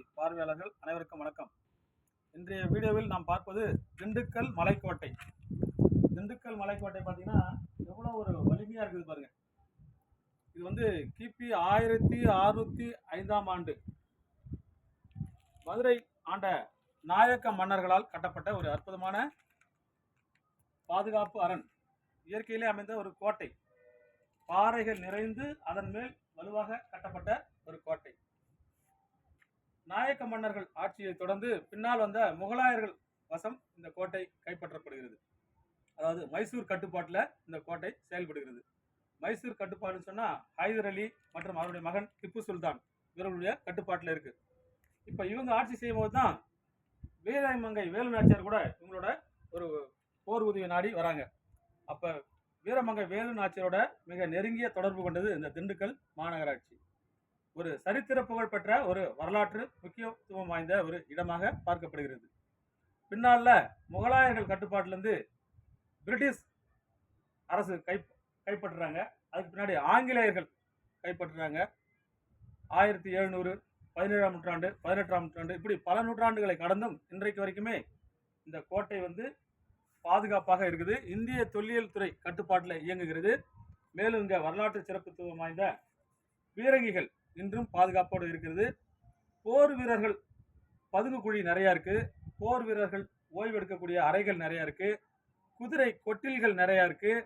TV பார்வையாளர்கள் அனைவருக்கும் வணக்கம். இன்றைய வீடியோவில் நாம் பார்ப்பது திண்டுக்கல் மலைக்கோட்டை. திண்டுக்கல் மலைக்கோட்டை பார்த்தீங்கன்னா எவ்வளோ ஒரு வலிமையாக இருக்குது பாருங்க. இது வந்து கிபி ஆயிரத்தி அறுநூத்தி ஐந்தாம் ஆண்டு மதுரை ஆண்ட நாயக்க மன்னர்களால் கட்டப்பட்ட ஒரு அற்புதமான பாதுகாப்பு அரண். இயற்கையிலே அமைந்த ஒரு கோட்டை. பாறைகள் நிறைந்து அதன் மேல் வலுவாக கட்டப்பட்ட ஒரு கோட்டை. நாயக்க மன்னர்கள் ஆட்சியை தொடர்ந்து பின்னால் வந்த முகலாயர்கள் வசம் இந்த கோட்டை கைப்பற்றப்படுகிறது. அதாவது மைசூர் கட்டுப்பாட்டில் இந்த கோட்டை செயல்படுகிறது. மைசூர் கட்டுப்பாடுன்னு சொன்னால் ஹைதர் அலி மற்றும் அவருடைய மகன் திப்பு சுல்தான் இவர்களுடைய கட்டுப்பாட்டில் இருக்கு. இப்போ இவங்க ஆட்சி செய்யும்போது தான் வீரமங்கை வேலு நாச்சியார் கூட இவங்களோட ஒரு போர் உதவி நாடி வராங்க. அப்போ வீரமங்கை வேலு நாச்சியாரோட மிக நெருங்கிய தொடர்பு கொண்டது இந்த திண்டுக்கல் மாநகராட்சி. ஒரு சரித்திர புகழ் பெற்ற ஒரு வரலாற்று முக்கியத்துவம் வாய்ந்த ஒரு இடமாக பார்க்கப்படுகிறது. பின்னால முகலாயர்கள் கட்டுப்பாட்டிலிருந்து பிரிட்டிஷ் அரசு கை கைப்பற்றுறாங்க. அதுக்கு பின்னாடி ஆங்கிலேயர்கள் கைப்பற்றுறாங்க. ஆயிரத்தி எழுநூறு பதினேழாம் நூற்றாண்டு பதினெட்டாம் நூற்றாண்டு இப்படி பல நூற்றாண்டுகளை கடந்தும் இன்றைக்கு வரைக்குமே இந்த கோட்டை வந்து பாதுகாப்பாக இருக்குது. இந்திய தொல்லியல் துறை கட்டுப்பாட்டில் இயங்குகிறது. மேலும் இங்கே வரலாற்று சிறப்புத்துவம் வாய்ந்த பீரங்கிகள் இன்றும் பாதுகாப்போடு இருக்கிறது. போர் வீரர்கள் பதுங்கு குழி நிறையா இருக்குது போர் வீரர்கள் ஓய்வெடுக்கக்கூடிய அறைகள் நிறையா இருக்குது குதிரை கொட்டில்கள் நிறையா இருக்குது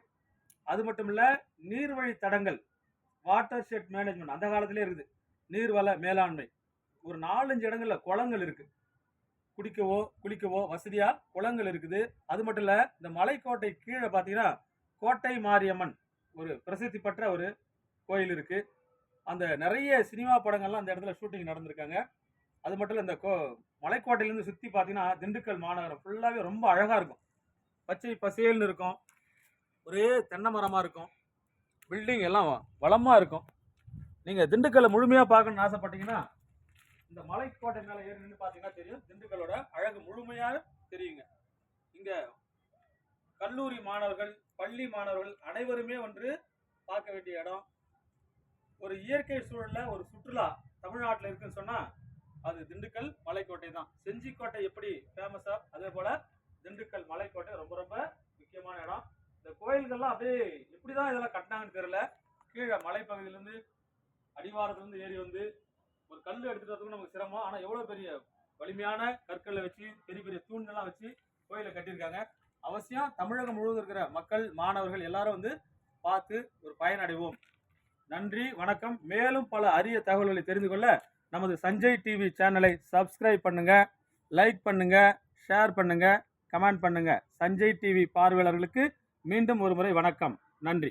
அது மட்டும் இல்லை நீர்வழி தடங்கள் வாட்டர் ஷெட் மேனேஜ்மெண்ட் அந்த காலத்திலே இருக்குது. நீர்வள மேலாண்மை. ஒரு நாலஞ்சு இடங்களில் குளங்கள் இருக்குது குடிக்கவோ குளிக்கவோ வசதியாக குளங்கள் இருக்குது. அது மட்டும் இல்லை இந்த மலைக்கோட்டை கீழே பார்த்தீங்கன்னா கோட்டை மாரியம்மன் ஒரு பிரசித்தி பெற்ற ஒரு கோயில் இருக்குது அந்த நிறைய சினிமா படங்கள்லாம் அந்த இடத்துல ஷூட்டிங் நடந்திருக்காங்க. அது மட்டும் இல்லை இந்த கோ மலைக்கோட்டையிலேருந்து சுற்றி பார்த்தீங்கன்னா திண்டுக்கல் மாநகரம் ஃபுல்லாகவே ரொம்ப அழகாக இருக்கும். பச்சை பசேல்னு இருக்கும். ஒரே தென்னை மரமாக இருக்கும். பில்டிங் எல்லாம் வளமாக இருக்கும். நீங்கள் திண்டுக்கல்லை முழுமையாக பார்க்கணும்னு ஆசைப்பட்டீங்கன்னா இந்த மலைக்கோட்டை மேலே ஏறி நின்று பார்த்தீங்கன்னா தெரியும். திண்டுக்கலோட அழகு முழுமையாக தெரியுங்க. இங்கே கல்லூரி மாணவர்கள் பள்ளி மாணவர்கள் அனைவருமே ஒன்று பார்க்க வேண்டிய இடம். ஒரு இயற்கை சூழல்ல ஒரு சுற்றுலா தமிழ்நாட்டில் இருக்குன்னு சொன்னா அது திண்டுக்கல் மலைக்கோட்டை தான். செஞ்சிக்கோட்டை எப்படி ஃபேமஸா அதே போல திண்டுக்கல் மலைக்கோட்டை ரொம்ப ரொம்ப முக்கியமான இடம். இந்த கோயில்கள்லாம் அப்படியே எப்படிதான் இதெல்லாம் கட்டினாங்கன்னு தெரியல. கீழே மலைப்பகுதியிலேருந்து அடிவாரத்துலேருந்து ஏறி வந்து ஒரு கல் எடுத்துட்டு வரதுக்கு நமக்கு சிரமம். ஆனால் எவ்வளோ பெரிய வலிமையான கற்களை வச்சு பெரிய பெரிய தூண்கள்லாம் வச்சு கோயிலை கட்டியிருக்காங்க. அவசியம் தமிழகம் முழுவதும் இருக்கிற மக்கள் மாணவர்கள் எல்லாரும் வந்து பார்த்து ஒரு பயனடைவோம். நன்றி வணக்கம். மேலும் பல அரிய தகவல்களை தெரிந்து கொள்ள நமது சஞ்சய் டிவி சேனலை சப்ஸ்கிரைப் பண்ணுங்க லைக் பண்ணுங்க ஷேர் பண்ணுங்க கமெண்ட் பண்ணுங்க. சஞ்சய் டிவி பார்வையாளர்களுக்கு மீண்டும் ஒரு முறை வணக்கம். நன்றி.